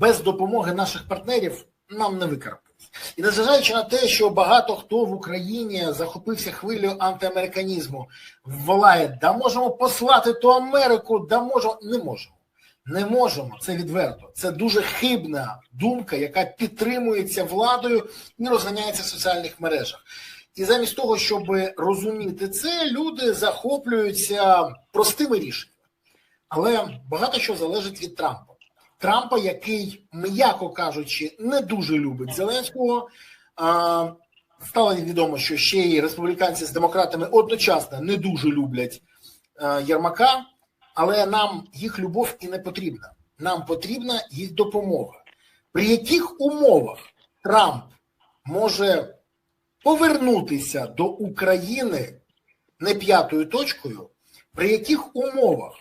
без допомоги наших партнерів нам не викарабкатись. І незважаючи на те, що багато хто в Україні захопився хвилею антиамериканізму, волає, да можемо послати ту Америку, да можемо, не можемо. Не можемо, це відверто. Це дуже хибна думка, яка підтримується владою і розганяється в соціальних мережах. І замість того, щоб розуміти це, люди захоплюються простими рішеннями. Але багато що залежить від Трампа. Трампа, який, м'яко кажучи, не дуже любить Зеленського. Стало відомо, що ще й республіканці з демократами одночасно не дуже люблять а, Єрмака, але нам їх любов і не потрібна. Нам потрібна їх допомога. При яких умовах Трамп може повернутися до України не п'ятою точкою, при яких умовах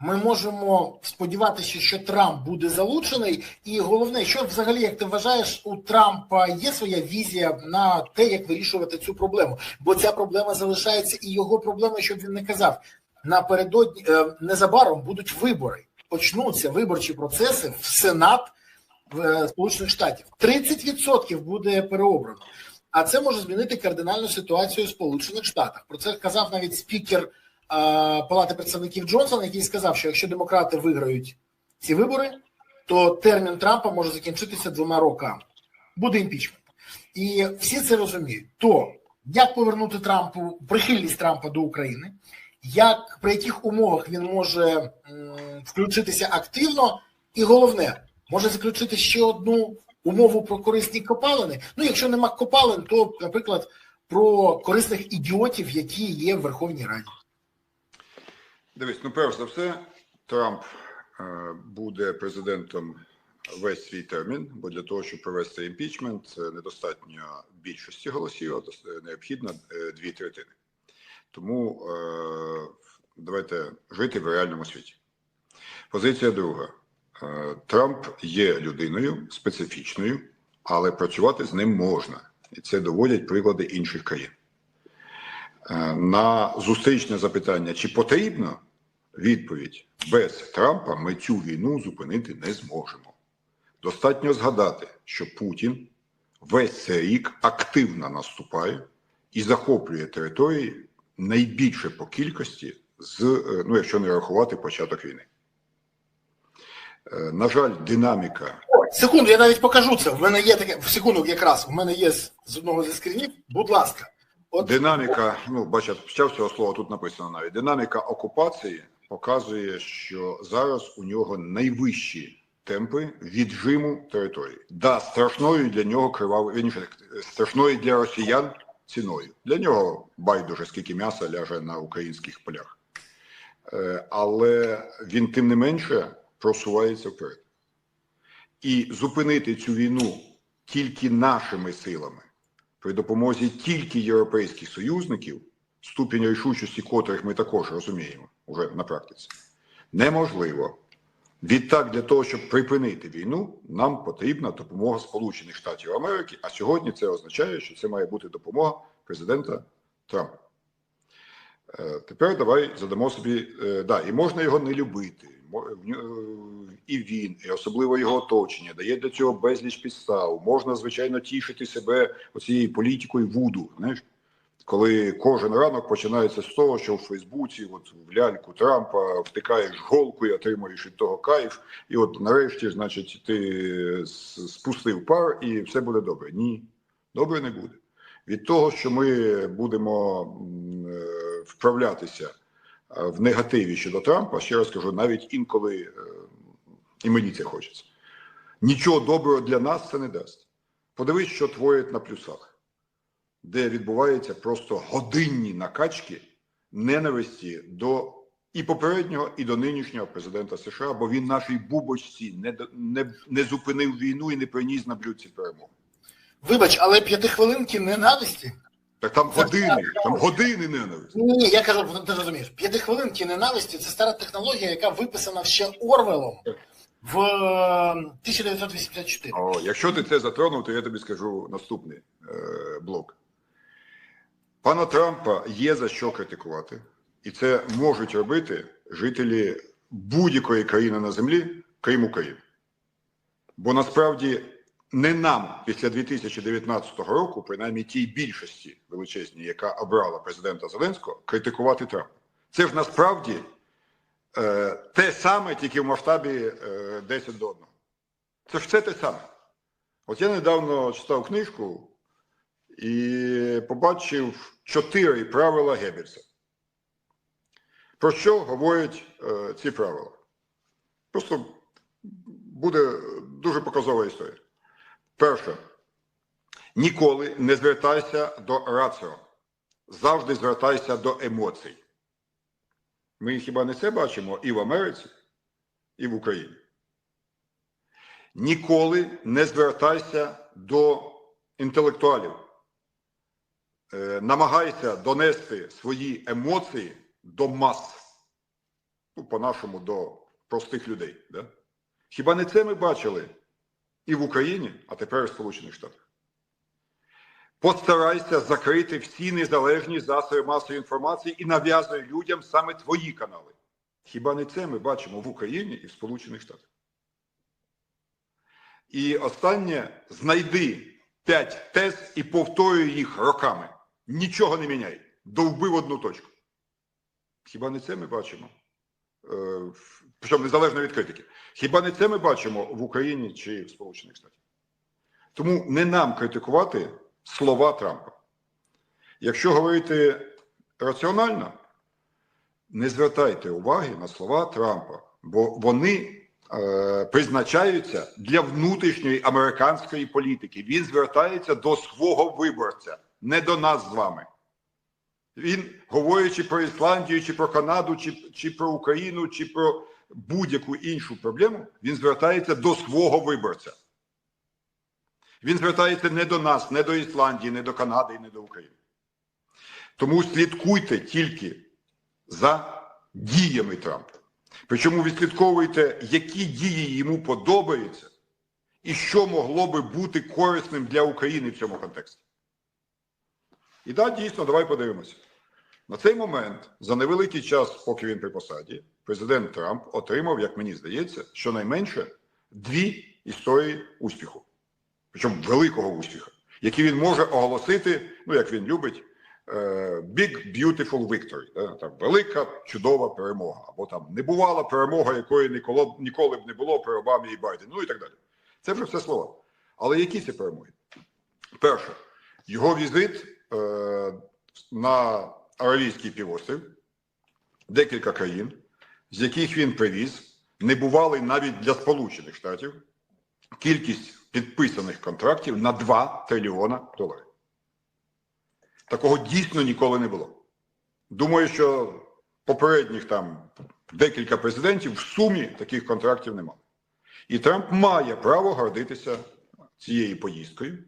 ми можемо сподіватися, що Трамп буде залучений, і головне, що взагалі, як ти вважаєш, у Трампа є своя візія на те, як вирішувати цю проблему, бо ця проблема залишається і його проблема, щоб він не казав. Напередодні е, незабаром будуть вибори. Почнуться виборчі процеси в Сенат в е, Сполучених Штатів. 30% буде переобрано. А це може змінити кардинальну ситуацію в Сполучених Штатах. Про це казав навіть спікер Палати представників Джонсона, який сказав, що якщо демократи виграють ці вибори, то термін Трампа може закінчитися двома роками. Буде імпічмент. І всі це розуміють. То як повернути Трампу прихильність Трампа до України, як при яких умовах він може включитися активно, і головне, може заключити ще одну умову про корисні копалини. Ну, якщо нема копалин, то, наприклад, про корисних ідіотів, які є в Верховній Раді. Дивись, ну перш за все, Трамп е, буде президентом весь свій термін, бо для того, щоб провести імпічмент, е, недостатньо більшості голосів, а необхідно е, дві третини. Тому давайте жити в реальному світі. Позиція друга. Трамп є людиною специфічною, але працювати з ним можна. І це доводять приклади інших країн. На зустрічне запитання, чи потрібно відповідь без Трампа ми цю війну зупинити не зможемо. Достатньо згадати, що Путін весь цей рік активно наступає і захоплює території найбільше по кількості, з, е, ну якщо не рахувати початок війни. Е, На жаль, динаміка Секунду, я навіть покажу це. В мене є таке в секунду, якраз у мене є з одного зі скринів. Будь ласка, от Динаміка, ну бачите, почав цього слова тут написано навіть. Динаміка окупації показує, що зараз у нього найвищі темпи віджиму території. Да, страшною для нього кривавою, вірніше, страшною для росіян ціною. Для нього байдуже, скільки м'яса ляже на українських полях. Е, Але він тим не менше просувається вперед. І зупинити цю війну тільки нашими силами при допомозі тільки європейських союзників, ступінь рішучості котрих ми також розуміємо уже на практиці, неможливо. Відтак, для того, щоб припинити війну, нам потрібна допомога Сполучених Штатів Америки. А сьогодні це означає, що це має бути допомога президента Трампа. Е, Тепер давай задамо собі, е, да, і можна його не любити. Е, І він, і особливо його оточення, дає для цього безліч підстав. Можна, звичайно, тішити себе оцією політикою вуду. Знаєш, коли кожен ранок починається з того, що в Фейсбуці, от в ляльку Трампа втикаєш голку і отримуєш від того кайф, і от нарешті, значить, ти спустив пар, і все буде добре. Ні, добре не буде. Від того, що ми будемо е, вправлятися в негативі щодо Трампа, ще раз кажу, навіть інколи е, і мені це хочеться. Нічого доброго для нас це не дасть. Подивись, що творять на плюсах, де відбуваються просто годинні накачки ненависті до і попереднього, і до нинішнього президента США, бо він нашій бубочці не, не, не зупинив війну і не приніс на блюдці перемоги. вибач, але п'ятихвилинки ненависті. Так там години, там години ненависті. Ні, ні, я кажу, ти розумієш, п'ятихвилинки ненависті це стара технологія, яка виписана ще Орвелом в е, 1984. О, якщо ти це затронув, то я тобі скажу наступний е, блок. Пана Трампа є за що критикувати, і це можуть робити жителі будь-якої країни на землі, крім України. Бо насправді не нам після 2019 року, принаймні тій більшості величезній, яка обрала президента Зеленського, критикувати Трампа. Це ж насправді е, те саме, тільки в масштабі е, 10 до 1. Це ж все те саме. От я недавно читав книжку і побачив чотири правила Геббельса. Про що говорять е, ці правила? Просто буде дуже показова історія. Перше, ніколи не звертайся до раціо. Завжди звертайся до емоцій. Ми хіба не це бачимо і в Америці, і в Україні. Ніколи не звертайся до інтелектуалів. Е, намагайся донести свої емоції до мас. Ну, по-нашому, до простих людей. Да? Хіба не це ми бачили і в Україні, а тепер і в Сполучених Штатах? Постарайся закрити всі незалежні засоби масової інформації і нав'язуй людям саме твої канали. Хіба не це ми бачимо в Україні і в Сполучених Штатах? І останнє знайди п'ять тез і повторюй їх роками. Нічого не міняй. В одну точку. Хіба не це ми бачимо? Е, Причому незалежно від критики. Хіба не це ми бачимо в Україні чи в Сполучених Штатах? Тому не нам критикувати слова Трампа. Якщо говорити раціонально, не звертайте уваги на слова Трампа, бо вони е, призначаються для внутрішньої американської політики. Він звертається до свого виборця, не до нас з вами. Він, говорячи про Ісландію, чи про Канаду, чи, чи про Україну, чи про будь-яку іншу проблему, він звертається до свого виборця. Він звертається не до нас, не до Ісландії, не до Канади і не до України. Тому слідкуйте тільки за діями Трампа. Причому відслідковуйте, які дії йому подобаються, і що могло би бути корисним для України в цьому контексті. І так, дійсно, давай подивимося. На цей момент, за невеликий час, поки він при посаді, президент Трамп отримав, як мені здається, щонайменше дві історії успіху. Причому великого успіху, які він може оголосити, ну як він любить, е, Big Beautiful Victory. да, Там, велика чудова перемога. Або там небувала перемога, якої ніколи, ніколи б не було при Обамі і Байдені, ну і так далі. Це вже все слова. Але які це перемоги? Перше, його візит на Аравійський півострів, декілька країн, з яких він привіз, небувалий навіть для Сполучених Штатів, кількість підписаних контрактів на 2 трильйона доларів. Такого дійсно ніколи не було. Думаю, що попередніх там декілька президентів в сумі таких контрактів немає. І Трамп має право гордитися цією поїздкою.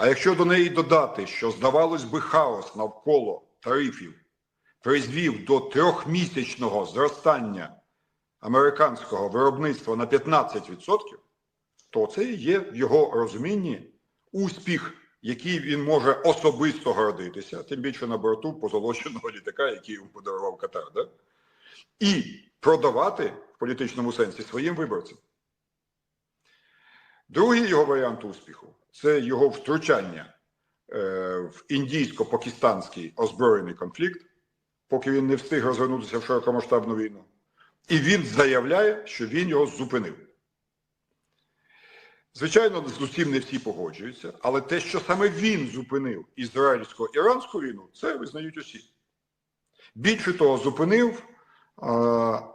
А якщо до неї додати, що здавалось би хаос навколо тарифів призвів до трьохмісячного зростання американського виробництва на 15%, то це є в його розумінні успіх, який він може особисто гордитися, тим більше на борту позолоченого літака, який йому подарував Катар, да? і продавати в політичному сенсі своїм виборцям. Другий його варіант успіху це його втручання е, в індійсько-пакистанський озброєний конфлікт, поки він не встиг розвернутися в широкомасштабну війну. І він заявляє, що він його зупинив. Звичайно, з усім не всі погоджуються, але те, що саме він зупинив ізраїльсько-іранську війну, це визнають усі. Більше того, зупинив, е,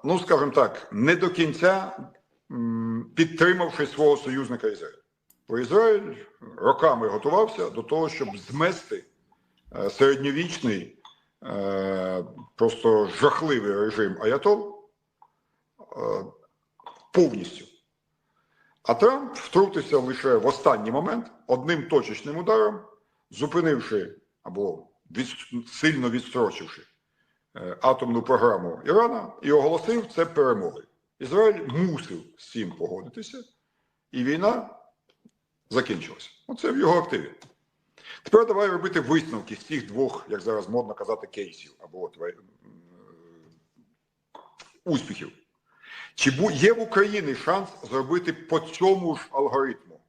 ну скажімо так, не до кінця підтримавши свого союзника Ізраїль. Бо Ізраїль роками готувався до того, щоб змести е, середньовічний, е, просто жахливий режим Аятол е, повністю. А Трамп втрутився лише в останній момент одним точечним ударом, зупинивши або від, сильно відстрочивши атомну програму Ірана і оголосив це перемогою. Ізраїль мусив з цим погодитися, і війна закінчилася. Оце в його активі. Тепер давай робити висновки з цих двох, як зараз модно казати, кейсів або от, е, успіхів. Чи є в Україні шанс зробити по цьому ж алгоритму?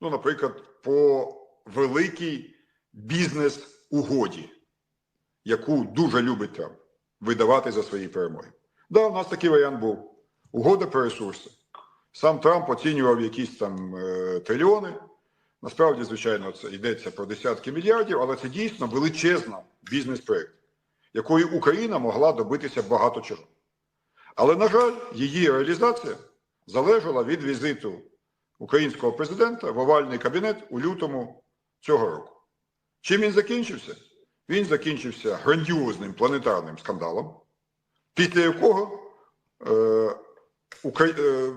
Ну, наприклад, по великій бізнес-угоді, яку дуже любить Трамп видавати за свої перемоги. Да, у нас такий варіант був. Угода про ресурси. Сам Трамп оцінював якісь там е, трильйони. Насправді, звичайно, це йдеться про десятки мільярдів, але це дійсно величезна бізнес-проєкт, якою Україна могла добитися багато чого. Але, на жаль, її реалізація залежала від візиту українського президента в овальний кабінет у лютому цього року. Чим він закінчився? Він закінчився грандіозним планетарним скандалом, після якого е, Укра... е,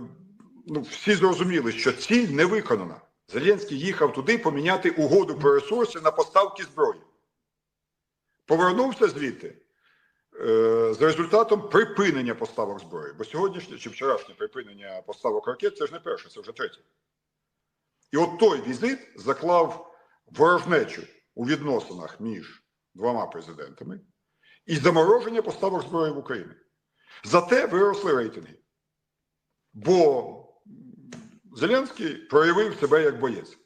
ну, всі зрозуміли, що ціль не виконана. Зеленський їхав туди поміняти угоду про ресурси на поставки зброї. Повернувся звідти е, з результатом припинення поставок зброї. Бо сьогоднішнє чи вчорашнє припинення поставок ракет це ж не перше, це вже третє. І от той візит заклав ворожнечу у відносинах між двома президентами і замороження поставок зброї в Україну. Зате виросли рейтинги. Бо Зеленський проявив себе як боєць.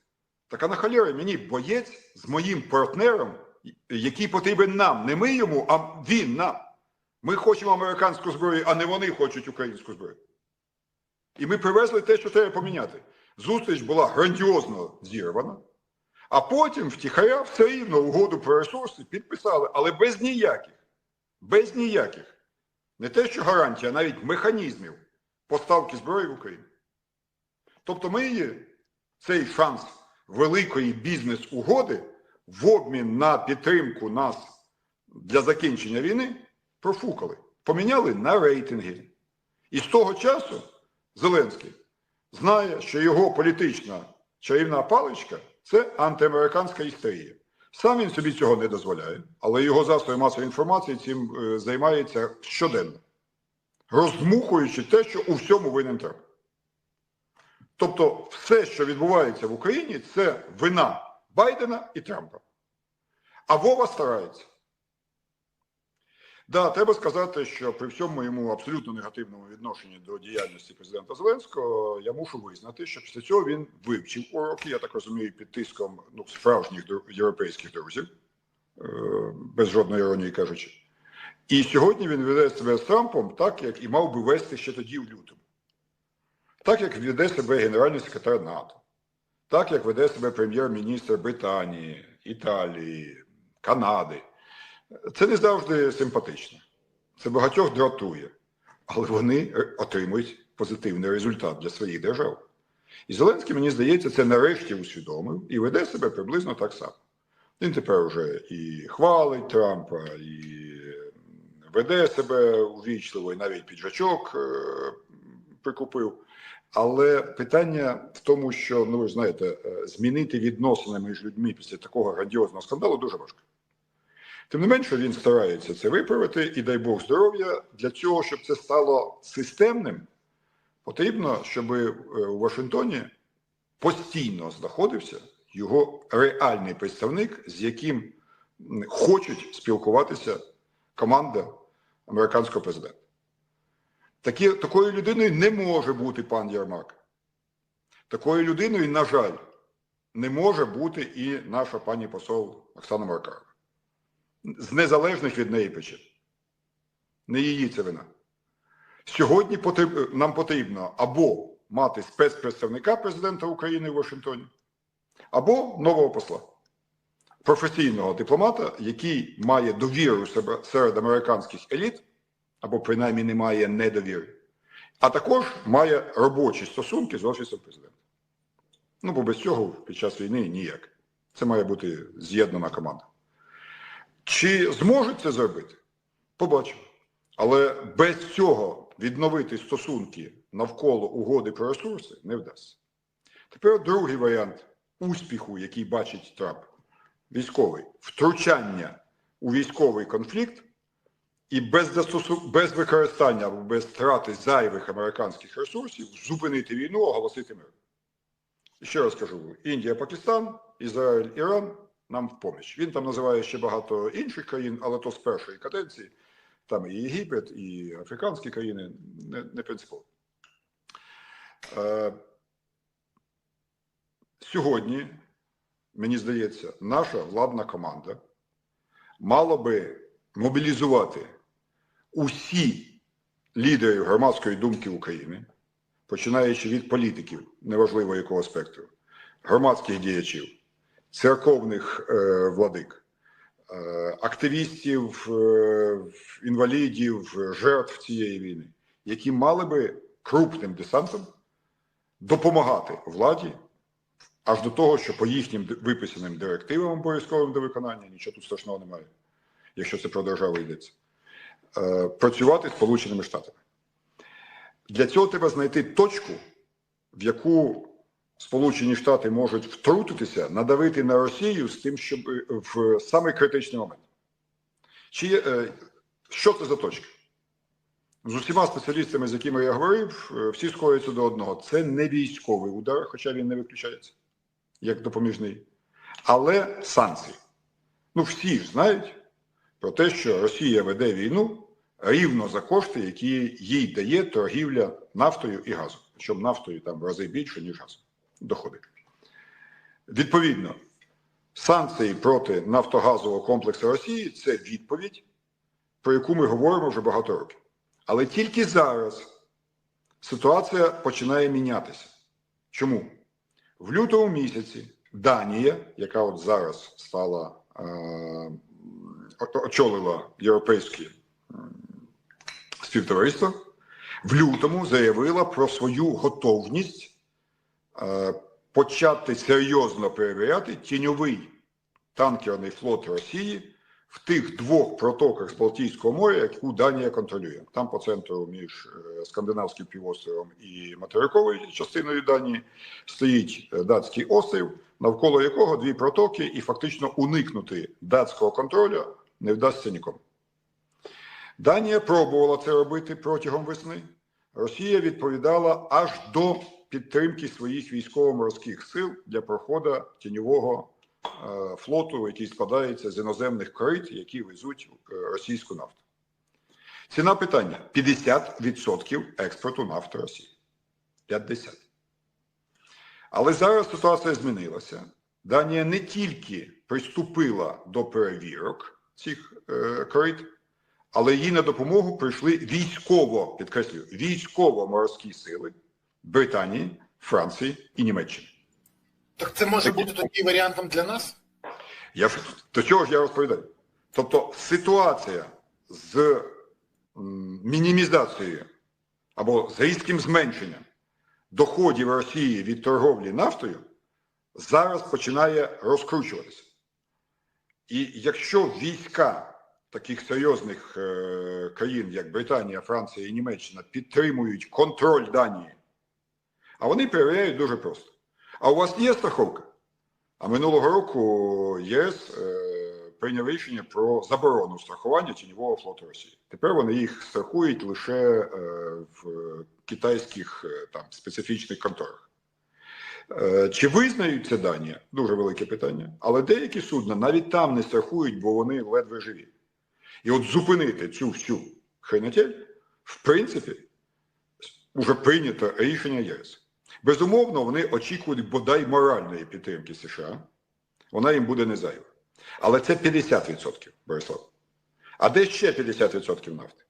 Так а на халєри мені боєць з моїм партнером, який потрібен нам. Не ми йому, а він нам. Ми хочемо американську зброю, а не вони хочуть українську зброю. І ми привезли те, що треба поміняти. Зустріч була грандіозно зірвана, а потім втіхаря все рівно угоду про ресурси підписали, але без ніяких, без ніяких. Не те, що гарантія, а навіть механізмів поставки зброї в Україну. Тобто ми її, цей шанс великої бізнес-угоди в обмін на підтримку нас для закінчення війни профукали. Поміняли на рейтинги. І з того часу Зеленський знає, що його політична чарівна паличка це антиамериканська істерія. Сам він собі цього не дозволяє, але його засоби масової інформації цим е, займається щоденно, роздмухуючи те, що у всьому винен Трамп. Тобто, все, що відбувається в Україні, це вина Байдена і Трампа. А Вова старається. Да, треба сказати, що при всьому моєму абсолютно негативному відношенні до діяльності президента Зеленського я мушу визнати, що після цього він вивчив уроки, я так розумію, під тиском ну, справжніх європейських друзів, е, без жодної іронії кажучи. І сьогодні він веде себе з Трампом так, як і мав би вести ще тоді в лютому. Так, як веде себе генеральний секретар НАТО, так, як веде себе прем'єр-міністр Британії, Італії, Канади. Це не завжди симпатично. Це багатьох дратує, але вони е, отримують позитивний результат для своїх держав. І Зеленський, мені здається, це нарешті усвідомив і веде себе приблизно так само. Він тепер вже і хвалить Трампа, і веде себе увічливо, і навіть піджачок е, прикупив. Але питання в тому, що ну ви знаєте, е, змінити відносини між людьми після такого грандіозного скандалу дуже важко. Тим не менше, він старається це виправити, і дай Бог здоров'я. Для цього, щоб це стало системним, потрібно, щоб е, у Вашингтоні постійно знаходився його реальний представник, з яким хочуть спілкуватися команда американського президента. Такі, такою людиною не може бути пан Єрмак. Такою людиною, на жаль, не може бути і наша пані посол Оксана Маркарова. З незалежних від неї причин. Не її це вина. Сьогодні потріб- нам потрібно або мати спецпредставника президента України в Вашингтоні, або нового посла, професійного дипломата, який має довіру себе- серед американських еліт, або принаймні не має недовіри, а також має робочі стосунки з Офісом президента. Ну, бо без цього під час війни ніяк. Це має бути з'єднана команда. Чи зможуть це зробити? Побачимо. Але без цього відновити стосунки навколо угоди про ресурси не вдасться. Тепер другий варіант успіху, який бачить Трамп, військовий втручання у військовий конфлікт і без, застосу... без використання або без втрати зайвих американських ресурсів зупинити війну, оголосити мир. І ще раз кажу: Індія, Пакистан, Ізраїль, Іран нам в поміч. Він там називає ще багато інших країн, але то з першої каденції. Там і Єгипет, і африканські країни не, не принципово. Е, сьогодні, мені здається, наша владна команда мала би мобілізувати усі лідери громадської думки України, починаючи від політиків, неважливо якого спектру, громадських діячів, церковних е, владик, е, активістів, е, інвалідів, жертв цієї війни, які мали би крупним десантом допомагати владі аж до того, що по їхнім виписаним директивам обов'язковим до виконання нічого тут страшного немає, якщо це про державу йдеться, е, працювати з Сполученими Штатами. Для цього треба знайти точку, в яку Сполучені Штати можуть втрутитися, надавити на Росію з тим, щоб е, в самий критичний момент. Чи е, що це за точка? З усіма спеціалістами, з якими я говорив, е, всі сходяться до одного. Це не військовий удар, хоча він не виключається як допоміжний, але санкції. Ну, всі ж знають про те, що Росія веде війну рівно за кошти, які їй дає торгівля нафтою і газом. Причому нафтою там в рази більше, ніж газом. Доходи. Відповідно, санкції проти нафтогазового комплексу Росії це відповідь, про яку ми говоримо вже багато років. Але тільки зараз ситуація починає мінятися. Чому? В лютому місяці Данія, яка от зараз стала е, очолила європейське співтовариство, в лютому заявила про свою готовність почати серйозно перевіряти тіньовий танкерний флот Росії в тих двох протоках з Балтійського моря, яку Данія контролює. Там по центру між е, Скандинавським півостровом і материковою частиною Данії стоїть е, датський острів, навколо якого дві протоки, і фактично уникнути датського контролю не вдасться нікому. Данія пробувала це робити протягом весни. Росія відповідала аж до підтримки своїх військово-морських сил для проходу тіньового е, флоту, який складається з іноземних корит, які везуть е, російську нафту. Ціна питання 50% експорту нафти Росії. 50. Але зараз ситуація змінилася. Данія не тільки приступила до перевірок цих е, корит, але їй на допомогу прийшли військово, підкреслюю, військово-морські сили Британії, Франції і Німеччини. Так це може бути тоді варіантом для нас? Я ж до чого ж я розповідаю? Тобто ситуація з мінімізацією або з різким зменшенням доходів Росії від торговлі нафтою зараз починає розкручуватися. І якщо війська таких серйозних е, країн, як Британія, Франція і Німеччина, підтримують контроль Данії, а вони перевіряють дуже просто. А у вас є страховка? А минулого року ЄС е, прийняв рішення про заборону страхування тіньового флоту Росії. Тепер вони їх страхують лише е, в китайських е, там специфічних конторах. Е, чи визнають це Данія? Дуже велике питання. Але деякі судна навіть там не страхують, бо вони ледве живі. І от зупинити цю всю хренотель, в принципі, вже прийнято рішення ЄС. Безумовно, вони очікують бодай моральної підтримки США. Вона їм буде не зайва. Але це 50%, Борислав. А де ще 50% нафти?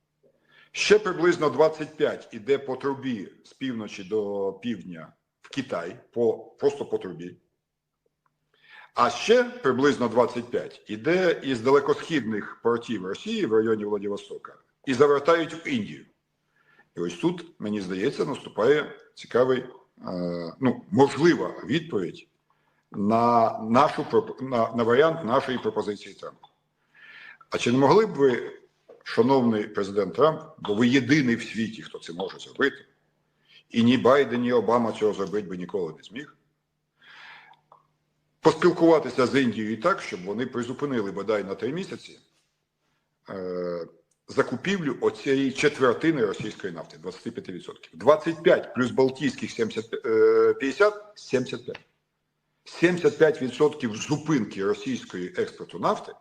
Ще приблизно 25 іде по трубі з півночі до півдня в Китай, по, просто по трубі. А ще приблизно 25 іде із далекосхідних портів Росії в районі Владивостока і завертають в Індію. І ось тут, мені здається, наступає цікавий, ну, можлива відповідь на, нашу, на, на варіант нашої пропозиції Трампа. А чи не могли б ви, шановний президент Трамп, бо ви єдиний в світі, хто це може зробити, і ні Байден, ні Обама цього зробити би ніколи не зміг, поспілкуватися з Індією так, щоб вони призупинили бодай на три місяці е, закупівлю оцієї четвертини російської нафти 25%. 25 плюс Балтійських 70, е, 50 75. 75% зупинки російської експорту нафти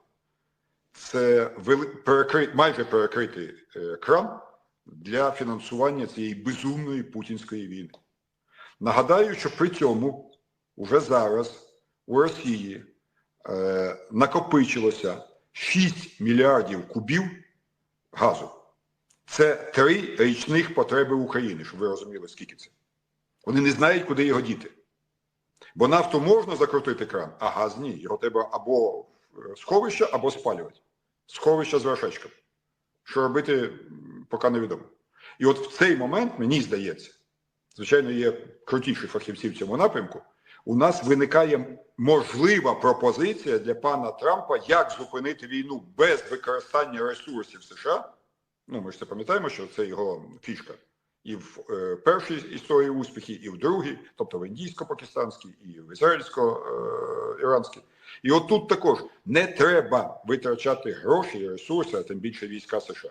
це вели... перекри... майже перекритий е, кран для фінансування цієї безумної путінської війни. Нагадаю, що при цьому уже зараз у Росії е, накопичилося 6 мільярдів кубів газу. Це три річних потреби України, щоб ви розуміли, скільки це. Вони не знають, куди його діти. Бо нафту можна закрутити кран, а газ ні. Його треба або сховище, або спалювати. Сховище з вершечком. Що робити, поки невідомо. І от в цей момент, мені здається, звичайно, є крутіші фахівці в цьому напрямку, у нас виникає можлива пропозиція для пана Трампа, як зупинити війну без використання ресурсів США. Ну, ми ж це пам'ятаємо, що це його фішка. І в е, першій історії успіхів, і в другій, тобто в індійсько-пакистанській, і в ізраїльсько-іранській. І от тут також не треба витрачати гроші і ресурси, а тим більше війська США.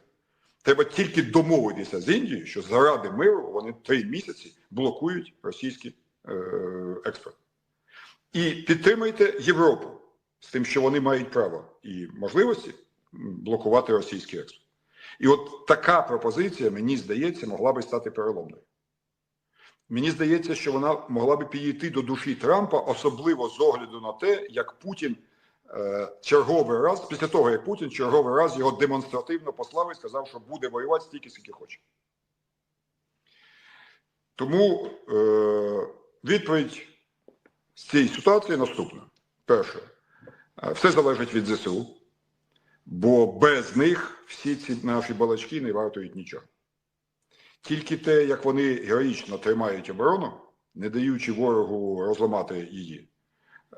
Треба тільки домовитися з Індією, що заради миру вони три місяці блокують російський е, експорт. І підтримайте Європу з тим, що вони мають право і можливості блокувати російський експорт. І от така пропозиція, мені здається, могла би стати переломною. Мені здається, що вона могла би підійти до душі Трампа, особливо з огляду на те, як Путін е, черговий раз, після того, як Путін черговий раз його демонстративно послав і сказав, що буде воювати стільки, скільки хоче. Тому е, відповідь з цієї ситуації наступна. Перше, все залежить від ЗСУ, бо без них всі ці наші балачки не вартують нічого. Тільки те, як вони героїчно тримають оборону, не даючи ворогу розламати її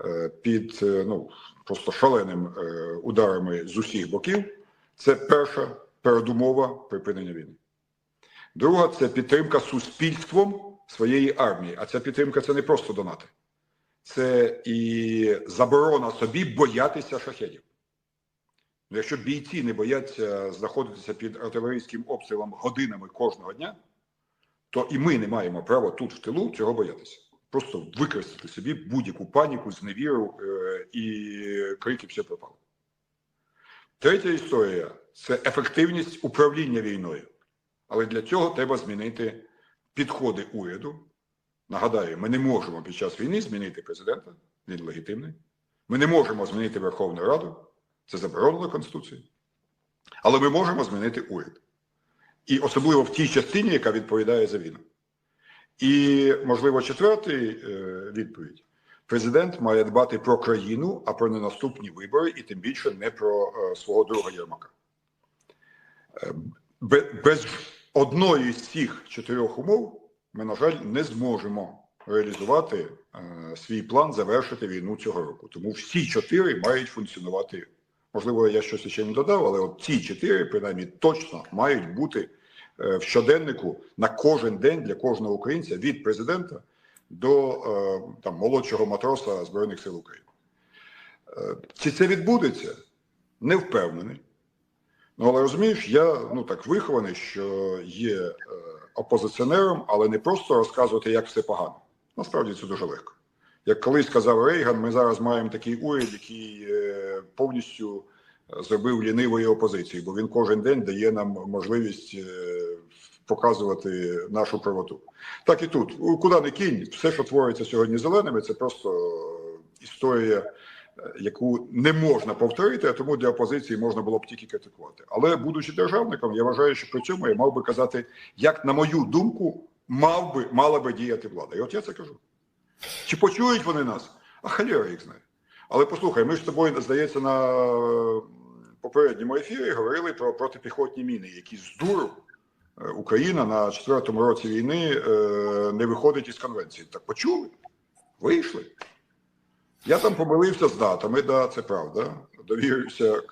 е, під е, ну, просто шаленим е, ударами з усіх боків, це перша передумова припинення війни. Друга це підтримка суспільством своєї армії. А ця підтримка це не просто донати, це і заборона собі боятися шахедів. Ну, Якщо бійці не бояться знаходитися під артилерійським обстрілом годинами кожного дня, то і ми не маємо права тут в тилу цього боятися. Просто використати собі будь-яку паніку, зневіру е, і крики все пропало. Третя історія це ефективність управління війною. Але для цього треба змінити підходи уряду. Нагадаю, ми не можемо під час війни змінити президента, він легітимний. Ми не можемо змінити Верховну Раду, це заборонено Конституцією. Але ми можемо змінити уряд. І особливо в тій частині, яка відповідає за війну. І, можливо, четвертий е, відповідь. Президент має дбати про країну, а про ненаступні вибори, і тим більше не про е, свого друга Єрмака. Е, без одної з цих чотирьох умов ми, на жаль, не зможемо реалізувати е, свій план завершити війну цього року. Тому всі чотири мають функціонувати. Можливо, я щось ще не додав, але от ці чотири, принаймні, точно мають бути е, в щоденнику на кожен день для кожного українця від президента до е, там, молодшого матроса Збройних сил України. Е, Чи це відбудеться? Не впевнений. Ну, але розумієш, я ну так вихований, що є е, опозиціонером, але не просто розказувати, як все погано. Насправді це дуже легко. Як колись сказав Рейган, ми зараз маємо такий уряд, який е, повністю е, зробив лінивої опозиції, бо він кожен день дає нам можливість показувати нашу правоту. Так і тут. Куди не кинь, все, що твориться сьогодні зеленими, це просто історія, яку не можна повторити, а тому для опозиції можна було б тільки критикувати. Але будучи державником, я вважаю, що при цьому я мав би казати, як, на мою думку, мав би, мала би діяти влада. І от я це кажу. Чи почують вони нас? А халера їх знає. Але послухай, ми ж з тобою, здається, на попередньому ефірі говорили про протипіхотні міни, які з дуру е, Україна на четвертому році війни е, не виходить із конвенції. Так почули? Вийшли. Я там помилився з датами, да, це правда.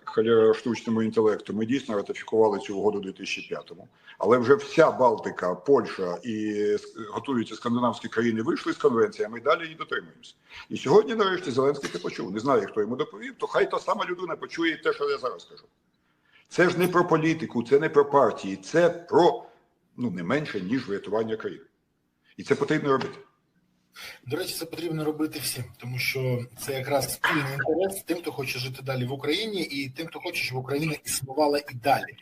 Халяра штучному інтелекту. Ми дійсно ратифікували цю угоду у 2005-му. Але вже вся Балтика, Польща і готуються скандинавські країни вийшли з конвенції, а ми далі її дотримуємося. І сьогодні, нарешті, Зеленський це почув. Не знаю, хто йому доповів, то хай та сама людина почує те, що я зараз кажу. Це ж не про політику, це не про партії, це про ну не менше, ніж врятування країни. І це потрібно робити. До речі, це потрібно робити всім, тому що це якраз спільний інтерес тим, хто хоче жити далі в Україні, і тим, хто хоче, щоб Україна існувала і далі.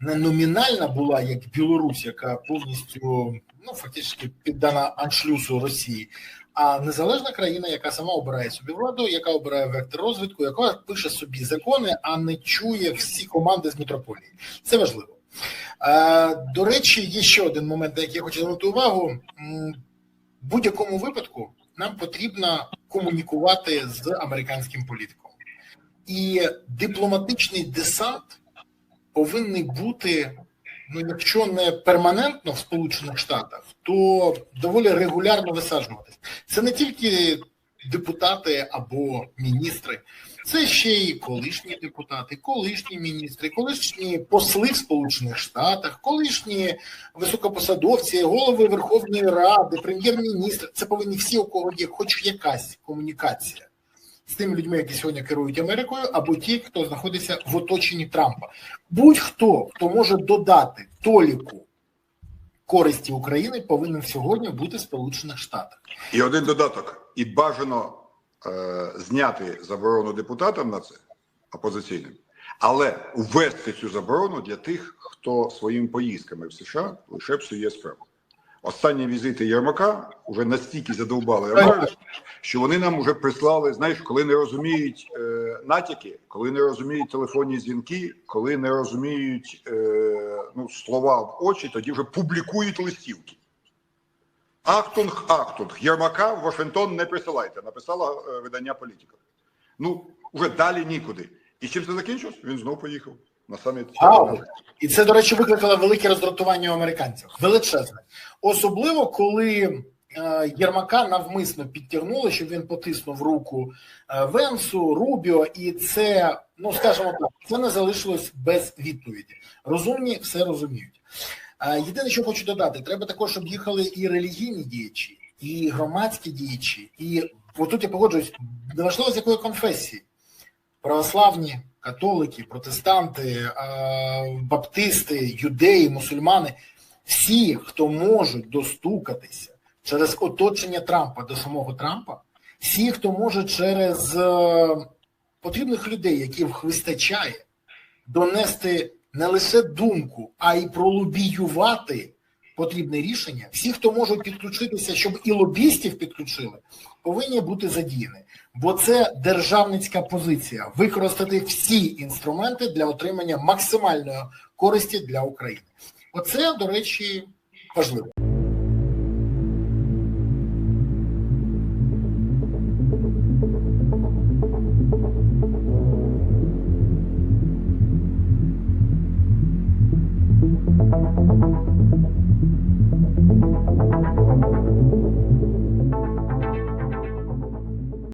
Не номінальна була як Білорусь, яка повністю ну фактично піддана аншлюсу Росії, а незалежна країна, яка сама обирає собі владу, яка обирає вектор розвитку, яка пише собі закони, а не чує всі команди з метрополії. Це важливо. Е, До речі, є ще один момент, на який я хочу звернути увагу. Будь-якому випадку нам потрібно комунікувати з американським політиком. І дипломатичний десант повинен бути, ну якщо не перманентно в Сполучених Штатах, то доволі регулярно висаджуватись. Це не тільки депутати або міністри, це ще й колишні депутати, колишні міністри, колишні посли в Сполучених Штатах, колишні високопосадовці, голови Верховної Ради, прем'єр-міністр. Це повинні всі, у кого є хоч якась комунікація з тими людьми, які сьогодні керують Америкою, або ті, хто знаходиться в оточенні Трампа. Будь-хто, хто може додати толіку користі України, повинен сьогодні бути Сполучених Штатах. І один додаток: і бажано е, зняти заборону депутатам на це опозиційним, але ввести цю заборону для тих, хто своїми поїздками в США лише псує справу. Останні візити Єрмака вже настільки задовбали що вони нам вже прислали, знаєш, коли не розуміють е, натяки, коли не розуміють телефонні дзвінки, коли не розуміють е, ну, слова в очі, тоді вже публікують листівки. Ахтунг, Ахтунг, Єрмака в Вашингтон не присилайте, написала е, видання політика. Ну, вже далі нікуди. І чим це закінчилось? Він знов поїхав на саміт. А, і це, до речі, викликало велике роздратування у американців. Величезне. Особливо, коли Єрмака навмисно підтягнули, щоб він потиснув руку е, Венсу, Рубіо, і це, ну скажімо так, це не залишилось без відповіді. Розумні все розуміють. Е, Єдине, що хочу додати, треба також, щоб їхали і релігійні діячі, і громадські діячі, і отут я погоджуюсь, неважливо з якої конфесії православні, католики, протестанти, е, баптисти, юдеї, мусульмани, всі, хто можуть достукатися через оточення Трампа до самого Трампа, всі, хто може через е, потрібних людей, яких вистачає, донести не лише думку, а й пролобіювати потрібне рішення, всі, хто можуть підключитися, щоб і лобістів підключили, повинні бути задіяні. Бо це державницька позиція використати всі інструменти для отримання максимальної користі для України. Оце, до речі, важливо.